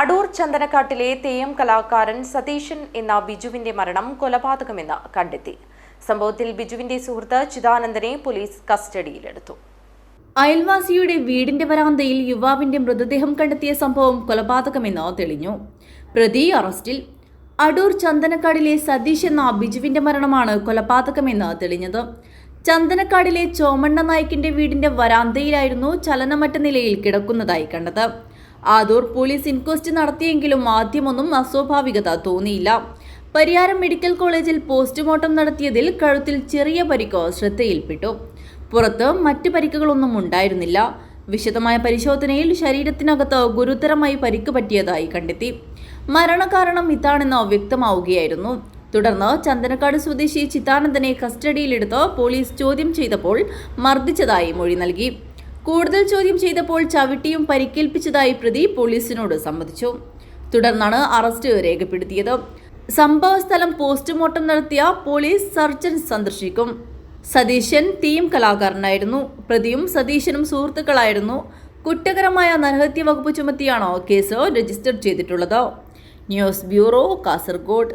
അടൂർ ചന്ദനക്കാട്ടിലെ തെയ്യം കലാകാരൻ സതീശൻ എന്ന ബിജുവിന്റെ മരണം കൊലപാതകമെന്ന് കണ്ടെത്തി. സംഭവത്തിൽ ബിജുവിന്റെ സുഹൃത്ത് ചിദാനന്ദനെ പോലീസ് കസ്റ്റഡിയിലെടുത്തു. അയൽവാസിയുടെ വീടിന്റെ വരാന്തയിൽ യുവാവിന്റെ മൃതദേഹം കണ്ടെത്തിയ സംഭവം കൊലപാതകമെന്ന് തെളിഞ്ഞു. പ്രതി അറസ്റ്റിൽ. അടൂർ ചന്ദനക്കാടിലെ സതീഷ് എന്ന ബിജുവിന്റെ മരണമാണ് കൊലപാതകമെന്ന് തെളിഞ്ഞത്. ചന്ദനക്കാടിലെ ചോമണ്ണ നായിക്കിന്റെ വീടിന്റെ വരാന്തയിലായിരുന്നു ചലനമറ്റ നിലയിൽ കിടക്കുന്നതായി കണ്ടത്. ആദൂർ പോലീസ് ഇൻക്വസ്റ്റ് നടത്തിയെങ്കിലും ആദ്യമൊന്നും അസ്വാഭാവികത തോന്നിയില്ല. പരിയാരം മെഡിക്കൽ കോളേജിൽ പോസ്റ്റ്മോർട്ടം നടത്തിയതിൽ കഴുത്തിൽ ചെറിയ പരിക്കോ ശ്രദ്ധയിൽപ്പെട്ടു. പുറത്ത് മറ്റ് പരിക്കുകളൊന്നും ഉണ്ടായിരുന്നില്ല. വിശദമായ പരിശോധനയിൽ ശരീരത്തിനകത്ത് ഗുരുതരമായി പരിക്ക് പറ്റിയതായി കണ്ടെത്തി. മരണകാരണം ഇതാണെന്ന് വ്യക്തമാവുകയായിരുന്നു. തുടർന്ന് ചന്ദനക്കാട് സ്വദേശി ചിത്താനന്ദനെ കസ്റ്റഡിയിലെടുത്ത് പോലീസ് ചോദ്യം ചെയ്തപ്പോൾ മർദ്ദിച്ചതായി മൊഴി നൽകി. കൂടുതൽ ചോദ്യം ചെയ്തപ്പോൾ ചവിട്ടിയും പരിക്കേൽപ്പിച്ചതായി പ്രതി പോലീസിനോട് സമ്മതിച്ചു. തുടർന്നാണ് അറസ്റ്റ് രേഖപ്പെടുത്തിയത്. സംഭവ സ്ഥലം പോസ്റ്റ്മോർട്ടം നടത്തിയ പോലീസ് സർജൻ സന്ദർശിക്കും. സതീശൻ തീം കലാകാരനായിരുന്നു. പ്രതിയും സതീശനും സുഹൃത്തുക്കളായിരുന്നു. കുറ്റകരമായ നരഹത്യ വകുപ്പ് ചുമത്തിയാണോ കേസ് രജിസ്റ്റർ ചെയ്തിട്ടുള്ളത്. News bureau Kasaragod.